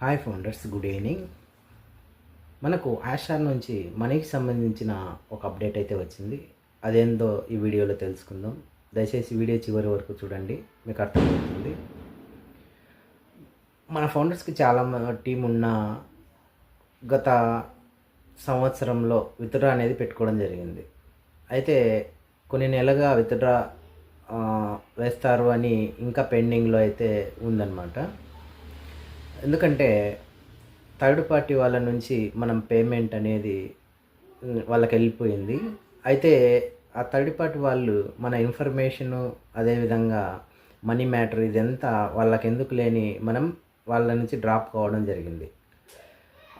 Hi founders good evening మనకు ఆషార్ నుంచి మనీకి సంబంధించిన ఒక అప్డేట్ అయితే వచ్చింది. అదేందో ఈ వీడియోలో తెలుసుకుందాం. దయచేసి వీడియో చివరి వరకు చూడండి. మీకు అర్థమవుతుంది. మన ఫౌండర్స్కి చాలా టీం ఉన్న గత సంవత్సరంలో విత్డ్రా అనేది పెట్టుకోవడం జరిగింది. అయితే కొన్ని నెలలుగా విత్డ్రా వేస్తారు అని ఇంకా పెండింగ్లో అయితే ఉందన్నమాట. ఎందుకంటే థర్డ్ పార్టీ వాళ్ళ నుంచి మనం పేమెంట్ అనేది వాళ్ళకి వెళ్ళిపోయింది. అయితే ఆ థర్డ్ పార్టీ వాళ్ళు మన ఇన్ఫర్మేషను అదేవిధంగా మనీ మ్యాటర్ ఇదంతా వాళ్ళకి ఎందుకు లేని మనం వాళ్ళ నుంచి డ్రాప్ కావడం జరిగింది.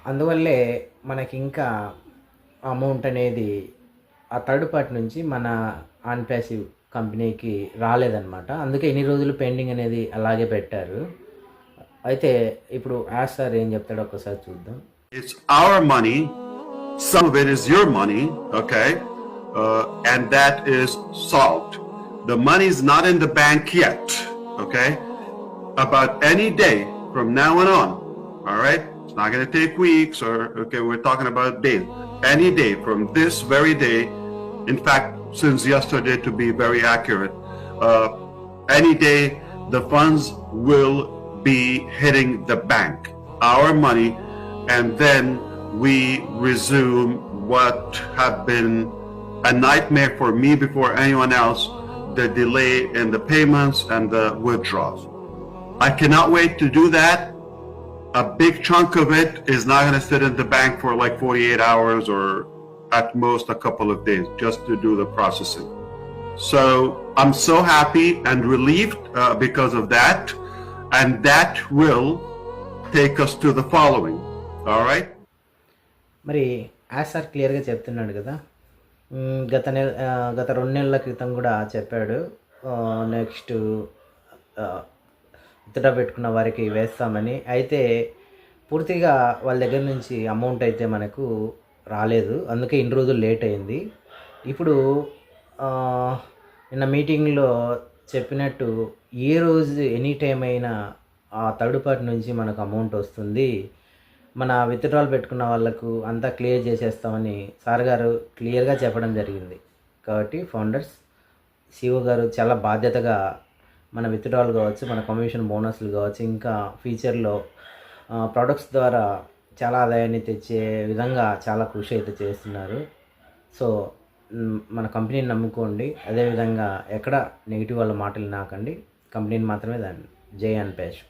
అందువల్లే మనకి ఇంకా అమౌంట్ అనేది ఆ థర్డ్ పార్టీ నుంచి మన ఆన్ ప్యాసివ్ కంపెనీకి రాలేదన్నమాట. అందుకే ఇన్ని రోజులు పెండింగ్ అనేది అలాగే పెట్టారు. అయితే ఇప్పుడు యాజ్ సార్ ఏం చెప్తాడో ఒకసారి చూద్దాం It's our money. Some of it is your money, okay? Uh, and that is solved. The money's not in the bank yet, okay? About any day from now on on, all right? It's not going to take weeks or, okay, we're talking about days. Any day from this very day, in fact, since yesterday to be very accurate, uh, any day the funds will be hitting the bank, our money, and then we resume what have been a nightmare for me before anyone else the delay in the payments and the withdrawals. I cannot wait to do that. A big chunk of it is not going to sit in the bank for like 48 hours or at most a couple of days just to do the processing. So I'm so happy and relieved uh, because of that. And that will take us to the following. All right. మరి as sir క్లియర్గా చెప్తున్నాడు కదా. గత నెల గత రెండు నెలల క్రితం కూడా చెప్పాడు. నెక్స్ట్ విత్డ్రా పెట్టుకున్న వారికి వేస్తామని. అయితే పూర్తిగా వాళ్ళ దగ్గర నుంచి అమౌంట్ అయితే మనకు రాలేదు. అందుకే ఇన్ని రోజులు లేట్ అయింది. ఇప్పుడు నిన్న మీటింగ్లో చెప్పినట్టు ఏ రోజు ఎనీ టైం అయినా ఆ థర్డ్ పార్టీ నుంచి మనకు అమౌంట్ వస్తుంది. మన విత్డ్రాల్ పెట్టుకున్న వాళ్ళకు అంతా క్లియర్ చేసేస్తామని సార్ గారు క్లియర్గా చెప్పడం జరిగింది. కాబట్టి ఫౌండర్స్ సిఓ గారు చాలా బాధ్యతగా మన విత్డ్రాల్ కావచ్చు మన కమిషన్ బోనస్లు కావచ్చు ఇంకా ఫ్యూచర్లో ప్రొడక్ట్స్ ద్వారా చాలా ఆదాయాన్ని తెచ్చే విధంగా చాలా కృషి అయితే చేస్తున్నారు. సో మన కంపెనీని నమ్ముకోండి. అదేవిధంగా ఎక్కడ నెగిటివ్ వాళ్ళ మాటలు నాకండి. కంపెనీని మాత్రమే దాన్ని జే అండ్ పేష్.